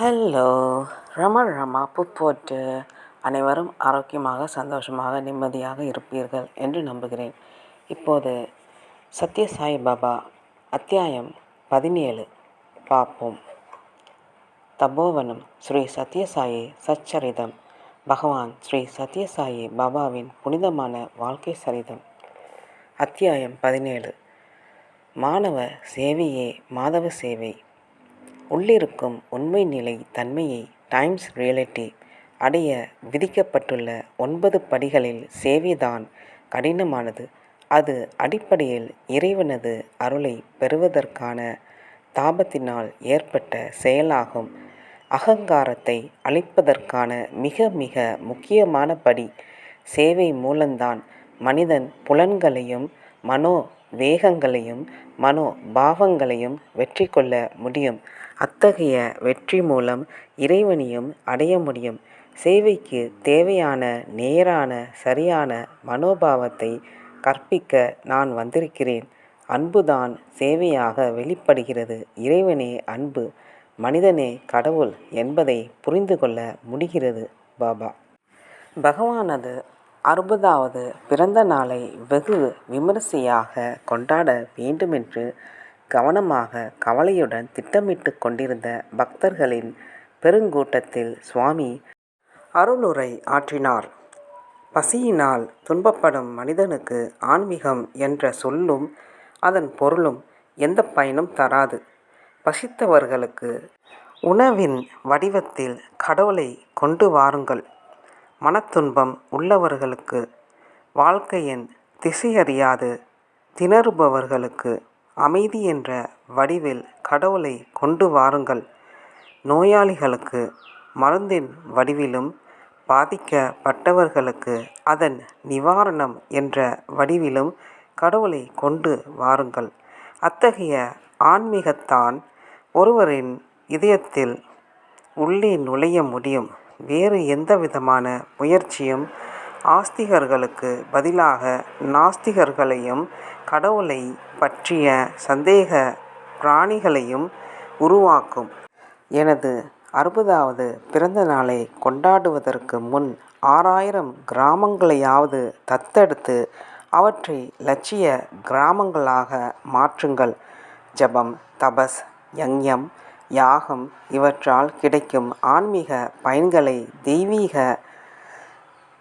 Hello ரம Rama புப்போட்டு அனைவரும் ஆரோக்கியமாக சந்தோஷமாக நிம்மதியாக இருப்பீர்கள் என்று நம்புகிறேன். இப்போது சத்யசாய் பாபா அத்தியாயம் பதினேழு. பார்ப்போம். தபோவனம் ஸ்ரீ சத்யசாயி சச்சரிதம். பகவான் ஸ்ரீ சத்யசாயி பாபாவின் புனிதமான வாழ்க்கை சரிதம். அத்தியாயம் பதினேழு. மாணவ சேவையே மாதவ சேவை. உள்ளிருக்கும் உண்மை நிலை தன்மையை டைம்ஸ் ரியாலிட்டி அடைய விதிக்கப்பட்டுள்ள ஒன்பது படிகளில் சேவைதான் கடினமானது. அது அடிப்படையில் இறைவனது அருளை பெறுவதற்கான தாபத்தினால் ஏற்பட்ட செயலாகும். அகங்காரத்தை அழிப்பதற்கான மிக மிக முக்கியமான படி சேவை மூலம்தான் மனிதன் புலன்களையும் மனோ வேகங்களையும் மனோ பாவங்களையும் வெற்றி கொள்ள முடியும். அத்தகைய வெற்றி மூலம் இறைவனையும் அடைய முடியும். சேவைக்கு தேவையான நேரான சரியான மனோபாவத்தை கற்பிக்க நான் வந்திருக்கிறேன். அன்புதான் சேவையாக வெளிப்படுகிறது. இறைவனே அன்பு மனிதனே கடவுள் என்பதை புரிந்து கொள்ள முடிகிறது பாபா. பகவானது அறுபதாவது பிறந்த நாளை வெகு விமரிசையாக கொண்டாட வேண்டுமென்று கவனமாக கவலையுடன் திட்டமிட்டு கொண்டிருந்த பக்தர்களின் பெருங்கூட்டத்தில் சுவாமி அருளுரை ஆற்றினார். பசியினால் துன்பப்படும் மனிதனுக்கு ஆன்மீகம் என்ற சொல்லும் அதன் பொருளும் எந்த பயனும் தராது. பசித்தவர்களுக்கு உணவின் வடிவத்தில் கடவுளை கொண்டு வாருங்கள். மனத்துன்பம் உள்ளவர்களுக்கு வாழ்க்கையின் திசையறியாது திணறுபவர்களுக்கு அமைதி என்ற வடிவில் கடவுளை கொண்டு வாருங்கள். நோயாளிகளுக்கு மருந்தின் வடிவிலும் பாதிக்கப்பட்டவர்களுக்கு அதன் நிவாரணம் என்ற வடிவிலும் கடவுளை கொண்டு வாருங்கள். அத்தகைய ஆன்மீகத்தான் ஒருவரின் இதயத்தில் உள்ளே நுழைய முடியும். வேறு எந்த விதமான முயற்சியும் ஆஸ்திகர்களுக்கு பதிலாக நாஸ்திகர்களையும் கடவுளை பற்றிய சந்தேக பிராணிகளையும் உருவாக்கும். எனது அறுபதாவது பிறந்த நாளை கொண்டாடுவதற்கு முன் ஆறாயிரம் கிராமங்களையாவது தத்தெடுத்து அவற்றை லட்சிய கிராமங்களாக மாற்றுங்கள். ஜபம் தபஸ் யங்யம் யாகம் இவற்றால் கிடைக்கும் ஆன்மீக பயன்களை தெய்வீக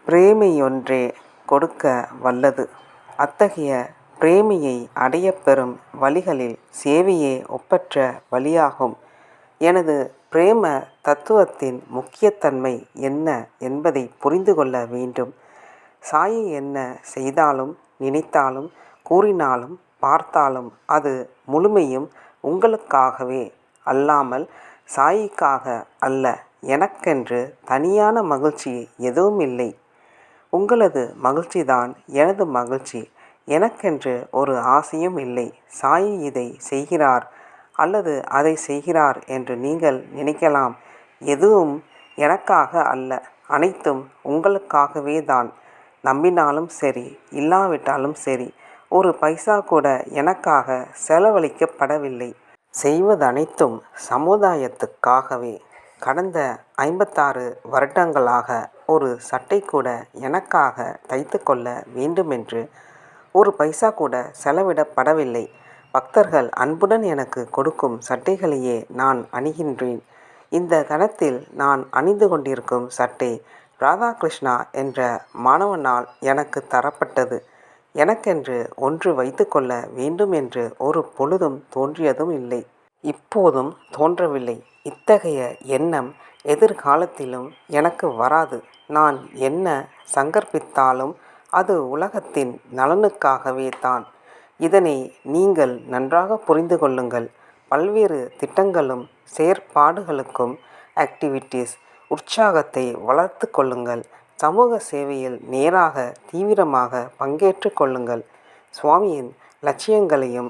பிரேமையொன்றே கொடுக்க வல்லது. அத்தகைய பிரேமியை அடையப்பெறும் வழிகளில் சேவையே ஒப்பற்ற வழியாகும். எனது பிரேம தத்துவத்தின் முக்கியத்தன்மை என்ன என்பதை புரிந்து கொள்ள வேண்டும். சாயி என்ன செய்தாலும் நினைத்தாலும் கூறினாலும் பார்த்தாலும் அது முழுமையும் உங்களுக்காகவே அல்லாமல் சாயிக்காக அல்ல. எனக்கென்று தனியான மகிழ்ச்சி எதுவும் இல்லை உங்களது மகிழ்ச்சிதான் எனது மகிழ்ச்சி. எனக்கென்று ஒரு ஆசையும் இல்லை. சாயி இதை செய்கிறார் அல்லது அதை செய்கிறார் என்று நீங்கள் நினைக்கலாம். எதுவும் எனக்காக அல்ல. அனைத்தும் உங்களுக்காகவே தான். நம்பினாலும் சரி இல்லாவிட்டாலும் சரி ஒரு பைசா கூட எனக்காக செலவழிக்கப்படவில்லை. செய்வதனைத்தும் சமுதாயத்துக்காகவே. கடந்த ஐம்பத்தாறு வருடங்களாக ஒரு சட்டை கூட எனக்காக தைத்து கொள்ள வேண்டுமென்று ஒரு பைசா கூட செலவிடப்படவில்லை. பக்தர்கள் அன்புடன் எனக்கு கொடுக்கும் சட்டைகளையே நான் அணிகின்றேன். இந்த கணத்தில் நான் அணிந்து கொண்டிருக்கும் சட்டை ராதாகிருஷ்ணா என்ற மாணவனால் எனக்கு தரப்பட்டது. எனக்கென்று ஒன்று வைத்துக்கொள்ள வேண்டும் என்று ஒரு பொழுதும் தோன்றியதும் இல்லை. இப்போதும் தோன்றவில்லை. இத்தகைய எண்ணம் எதிர்காலத்திலும் எனக்கு வராது. நான் என்ன சங்கற்பித்தாலும் அது உலகத்தின் நலனுக்காகவே தான். இதனை நீங்கள் நன்றாக புரிந்து கொள்ளுங்கள். பல்வேறு திட்டங்களும் செயற்பாடுகளுக்கும் ஆக்டிவிட்டீஸ் உற்சாகத்தை வளர்த்து கொள்ளுங்கள். சமூக சேவையில் நேராக தீவிரமாக பங்கேற்று கொள்ளுங்கள். சுவாமியின் லட்சியங்களையும்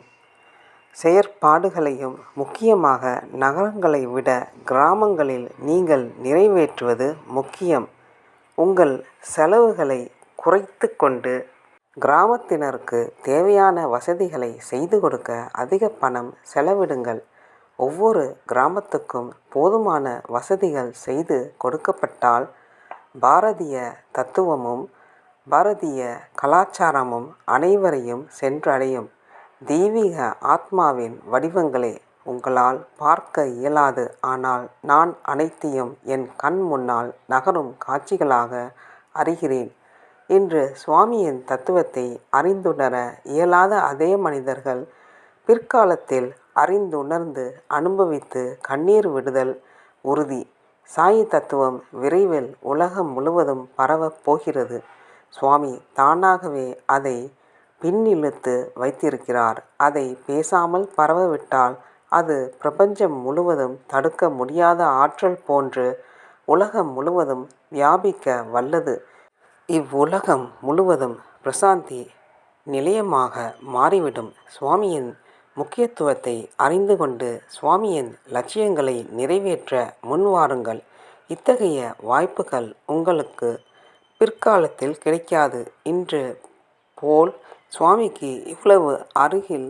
செயற்பாடுகளையும் முக்கியமாக நகரங்களை விட கிராமங்களில் நீங்கள் நிறைவேற்றுவது முக்கியம். உங்கள் செலவுகளை குறைத்து கொண்டு கிராமத்தினருக்கு தேவையான வசதிகளை செய்து கொடுக்க அதிக பணம் செலவிடுங்கள் ஒவ்வொரு கிராமத்துக்கும் போதுமான வசதிகள் செய்து கொடுக்கப்பட்டால் பாரதிய தத்துவமும் பாரதிய கலாச்சாரமும் அனைவரையும் சென்றடையும். தெய்வீக ஆத்மாவின் வடிவங்களை உங்களால் பார்க்க இயலாது. ஆனால் நான் அனைத்தையும் என் கண் முன்னால் நகரும் காட்சிகளாக அறிகிறேன். இன்று சுவாமியின் தத்துவத்தை அறிந்துணர இயலாத அதே மனிதர்கள் பிற்காலத்தில் அறிந்துணர்ந்து அனுபவித்து கண்ணீர் விடுதல் உறுதி. சாயி தத்துவம் விரைவில் உலகம் முழுவதும் பரவப் போகிறது. சுவாமி தானாகவே அதை பின்னிழுத்து வைத்திருக்கிறார். அதை பேசாமல் பரவவிட்டால் அது பிரபஞ்சம் முழுவதும் தடுக்க முடியாத ஆற்றல் போன்று உலகம் முழுவதும் வியாபிக்க வல்லது. இவ்வுலகம் முழுவதும் பிரசாந்தி நிலையமாக மாறிவிடும். சுவாமியின் முக்கியத்துவத்தை அறிந்து கொண்டு சுவாமியின் லட்சியங்களை நிறைவேற்ற முன்வாருங்கள். இத்தகைய வாய்ப்புகள் உங்களுக்கு பிற்காலத்தில் கிடைக்காது. இன்று போல் சுவாமிக்கு இவ்வளவு அருகில்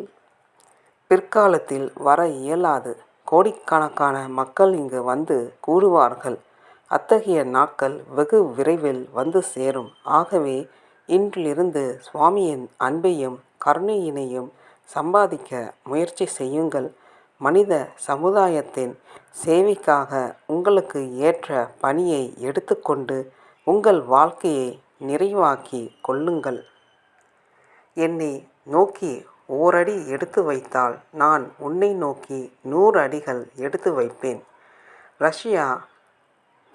பிற்காலத்தில் வர இயலாது. கோடிக்கணக்கான மக்கள் இங்கு வந்து கூடுவார்கள். அத்தகைய நாட்கள் வெகு விரைவில் வந்து சேரும். ஆகவே இன்றிலிருந்து சுவாமியின் அன்பையும் கருணையினையும் சம்பாதிக்க முயற்சி செய்யுங்கள். மனித சமுதாயத்தின் சேவைக்காக உங்களுக்கு ஏற்ற பணியை எடுத்துக்கொண்டு உங்கள் வாழ்க்கையை நிறைவாக்கி கொள்ளுங்கள். என்னை நோக்கி ஓரடி எடுத்து வைத்தால் நான் உன்னை நோக்கி நூறு அடிகள் எடுத்து வைப்பேன். ரஷ்யா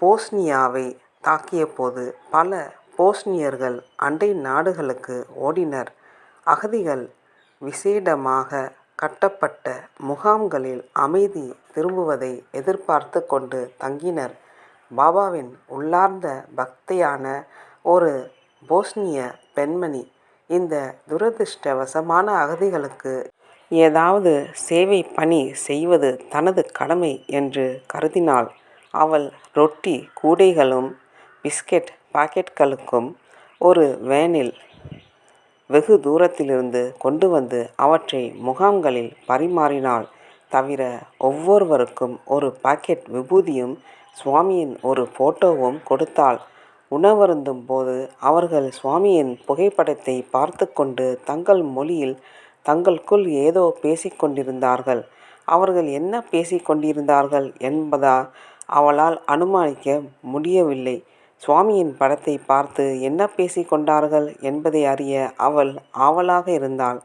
போஸ்னியாவை தாக்கியபோது பல போஸ்னியர்கள் அண்டை நாடுகளுக்கு ஓடினர். அகதிகள் விசேடமாக கட்டப்பட்ட முகாம்களில் அமைதி திரும்புவதை எதிர்பார்த்து கொண்டு தங்கினர். பாபாவின் உள்ளார்ந்த பக்தையான ஒரு போஸ்னிய பெண்மணி இந்த துரதிர்ஷ்டவசமான அகதிகளுக்கு ஏதாவது சேவை பணி செய்வது தனது கடமை என்று கருதினாள். அவள் ரொட்டி கூடைகளும் பிஸ்கெட் பாக்கெட்களுக்கும் ஒரு வேனில் வெகு தூரத்திலிருந்து கொண்டு வந்து அவற்றை முகாம்களில் பரிமாறினாள். தவிர ஒவ்வொருவருக்கும் ஒரு பாக்கெட் விபூதியும் சுவாமியின் ஒரு போட்டோவும் கொடுத்தாள். உணவருந்தும் போது அவர்கள் சுவாமியின் புகைப்படத்தை பார்த்து கொண்டு தங்கள் மொழியில் தங்களுக்குள் ஏதோ பேசிக்கொண்டிருந்தார்கள் அவர்கள் என்ன பேசிக்கொண்டிருந்தார்கள் என்பதா அவளால் அனுமானிக்க முடியவில்லை. சுவாமியின் படத்தை பார்த்து என்ன பேசிக்கொண்டார்கள் என்பதை அறிய அவள் ஆவலாக இருந்தாள்.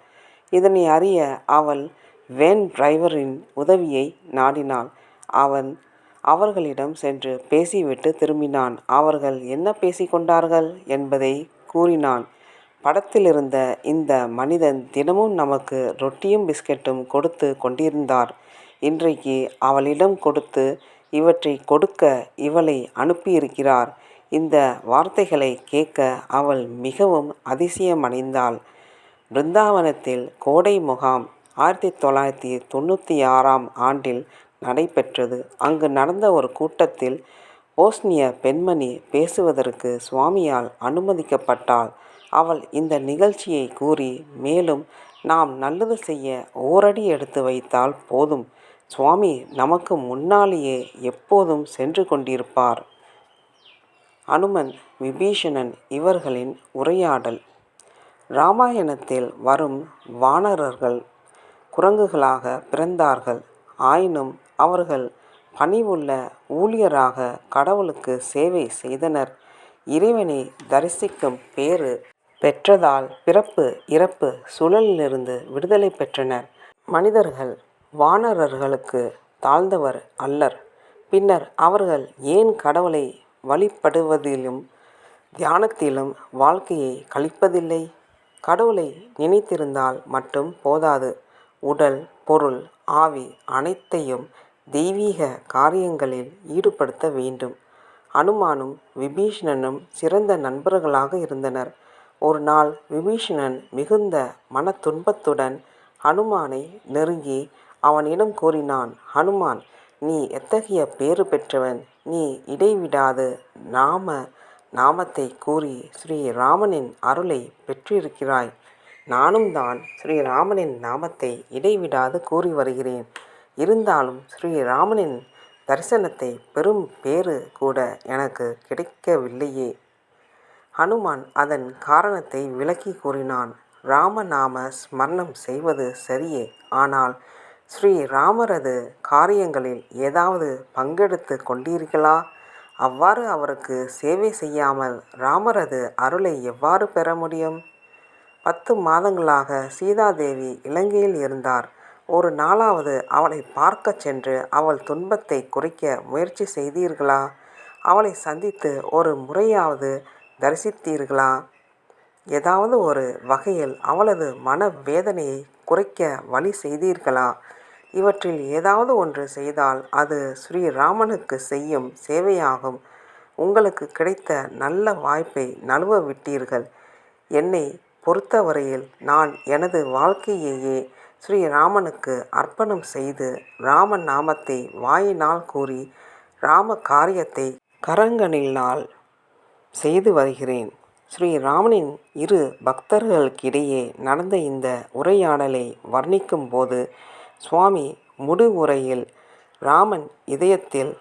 இதனை அறிய அவள் வேன் டிரைவரின் உதவியை நாடினாள். அவன் அவர்களிடம் சென்று பேசிவிட்டு திரும்பினான். அவர்கள் என்ன பேசிக்கொண்டார்கள் என்பதை கூறினான். படத்திலிருந்த இந்த மனிதன் தினமும் நமக்கு ரொட்டியும் பிஸ்கெட்டும் கொடுத்து கொண்டிருந்தார். இன்றைக்கு அவளிடம் கொடுத்து இவற்றை கொடுக்க இவளை அனுப்பியிருக்கிறார். இந்த வார்த்தைகளைக் கேட்க அவள் மிகவும் அதிசயமடைந்தாள். பிருந்தாவனத்தில் கோடை முகாம் ஆயிரத்தி தொள்ளாயிரத்தி தொண்ணூற்றி ஆறாம் ஆண்டில் நடைபெற்றது. அங்கு நடந்த ஒரு கூட்டத்தில் ஓஸ்னிய பெண்மணி பேசுவதற்கு சுவாமியால் அனுமதிக்கப்பட்டாள். அவள் இந்த நிகழ்ச்சியைக் கூறி மேலும் நாம் நல்லது செய்ய ஓரடி எடுத்து வைத்தால் போதும் சுவாமி நமக்கு முன்னாலேயே எப்போதும் சென்று கொண்டிருப்பார். அனுமன் விபீஷணன் இவர்களின் உரையாடல் இராமாயணத்தில் வரும் வானரர்கள் குரங்குகளாக பிறந்தார்கள். ஆயினும் அவர்கள் பணிவுள்ள ஊழியராக கடவுளுக்கு சேவை செய்தனர். இறைவனை தரிசிக்கும் பேறு பெற்றதால் பிறப்பு இறப்பு சுழலிலிருந்து விடுதலை பெற்றனர். மனிதர்கள் வானரர்களுக்கு தாழ்ந்தவர் அல்லர். பின்னர் அவர்கள் ஏன் கடவுளை வழிபடுவதிலும் தியானத்திலும் வாழ்க்கையை கழிப்பதில்லை? கடவுளை நினைத்திருந்தால் மட்டும் போதாது. உடல் பொருள் ஆவி அனைத்தையும் தெய்வீக காரியங்களில் ஈடுபடுத்த வேண்டும். அனுமானும் விபீஷணனும் சிறந்த நண்பர்களாக இருந்தனர். ஒரு நாள் விபீஷணன் மிகுந்த மன துன்பத்துடன் அனுமானை நெருங்கி அவனிடம் கூறினான் ஹனுமான் நீ எத்தகைய பேறு பெற்றவன். நீ இடைவிடாது நாம நாமத்தை கூறி ஸ்ரீராமனின் அருளை பெற்றிருக்கிறாய் பெற்றிருக்கிறாய். நானும்தான் ஸ்ரீராமனின் நாமத்தை இடைவிடாது கூறி வருகிறேன். இருந்தாலும் ஸ்ரீராமனின் தரிசனத்தை பெரும் பேறு கூட எனக்கு கிடைக்கவில்லையே ஹனுமான் அதன் காரணத்தை விளக்கி கூறினான் ராமநாம ஸ்மரணம் செய்வது சரியே ஆனால் ஸ்ரீராமரது காரியங்களில் ஏதாவது பங்கெடுத்து கொண்டீர்களா? அவ்வாறு அவருக்கு சேவை செய்யாமல் ராமரது அருளை எவ்வாறு பெற முடியும்? பத்து மாதங்களாக சீதாதேவி இலங்கையில் இருந்தார். ஒரு நாளாவது அவளை பார்க்கச் சென்று அவள் துன்பத்தை குறைக்க முயற்சி செய்தீர்களா? அவளை சந்தித்து ஒரு முறையாவது தரிசித்தீர்களா? ஏதாவது ஒரு வகையில் அவளது மன வேதனையை குறைக்க வழி செய்தீர்களா? இவற்றில் ஏதாவது ஒன்று செய்தால் அது ஸ்ரீராமனுக்கு செய்யும் சேவையாகும். உங்களுக்கு கிடைத்த நல்ல வாய்ப்பை நழுவ விட்டீர்கள் என்னை பொறுத்தவரையில் நான் எனது வாழ்க்கையையே ஸ்ரீராமனுக்கு அர்ப்பணம் செய்து ராம நாமத்தை வாயினால் கூறி ராம காரியத்தை கரங்களினால் செய்து வருகிறேன். ஸ்ரீராமனின் இரு பக்தர்களுக்கிடையே நடந்த இந்த உரையாடலை வர்ணிக்கும் போது சுவாமி முடிவுரையில் ராமன் இதயத்தில்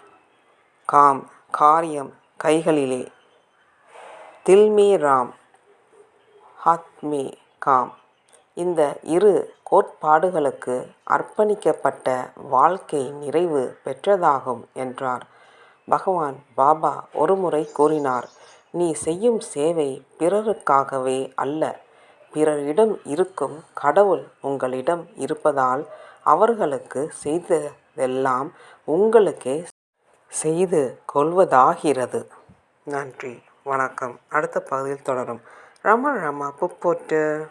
காம் காரியம் கைகளிலே. தில்மே ராம் ஹாத்மே காம். இந்த இரு கோட்பாடுகளுக்கு அர்ப்பணிக்கப்பட்ட வாழ்க்கை நிறைவு பெற்றதாகும் என்றார். பகவான் பாபா ஒருமுறை கூறினார் நீ செய்யும் சேவை பிறருக்காகவே அல்ல பிறரிடம் இருக்கும் கடவுள் உங்களிடம் இருப்பதால் அவர்களுக்கு செய்ததெல்லாம் உங்களுக்கே செய்து கொள்வதாகிறது. நன்றி. வணக்கம். அடுத்த பகுதியில் தொடரும். ரம ரம புப்போட்டு